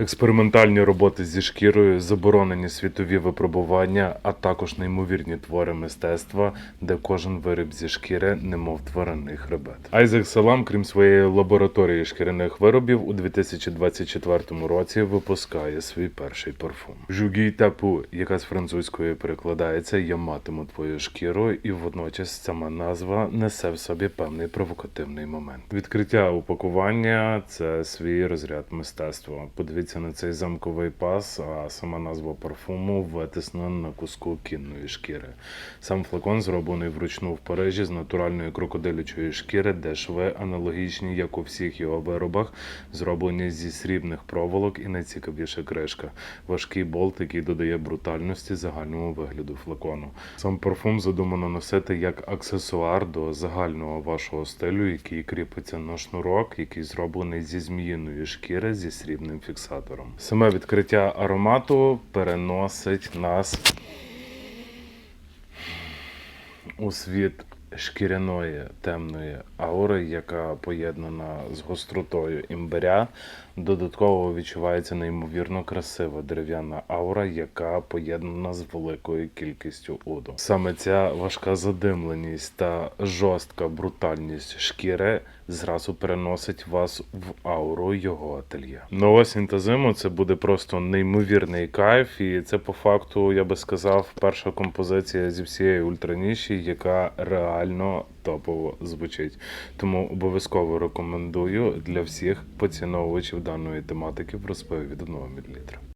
Експериментальні роботи зі шкірою, заборонені світові випробування, а також неймовірні твори мистецтва, де кожен виріб зі шкіри, немов тваринний хребет. Айзек Салам, крім своєї лабораторії шкіряних виробів, у 2024 році випускає свій перший парфум. Жугі Тапу, яка з французької перекладається Я матиму твою шкіру, і водночас сама назва несе в собі певний провокативний момент. Відкриття упакування це свій розряд мистецтва. Подивіться на цей замковий пас, а сама назва парфуму витиснена на куску кінної шкіри. Сам флакон зроблений вручну в Парижі з натуральної крокодилячої шкіри, де шви аналогічні, як у всіх його виробах, зроблені зі срібних проволок і найцікавіша кришка. Важкий болт, який додає брутальності загальному вигляду флакону. Сам парфум задумано носити як аксесуар до загального вашого стилю, який кріпиться на шнурок, який зроблений зі зміїної шкіри зі срібним фіксатором. Саме відкриття аромату переносить нас у світ шкіряної темної аури, яка поєднана з гостротою імбиря. Додатково відчувається неймовірно красива дерев'яна аура, яка поєднана з великою кількістю уду. Саме ця важка задимленість та жорстка брутальність шкіри зразу переносить вас в ауру його ательє. На осінь та зиму це буде просто неймовірний кайф, і це по факту, я би сказав, перша композиція зі всієї ультраніші, яка реально топово звучить. Тому обов'язково рекомендую для всіх поціновувачів даної тематики в розпиві від 1 мл.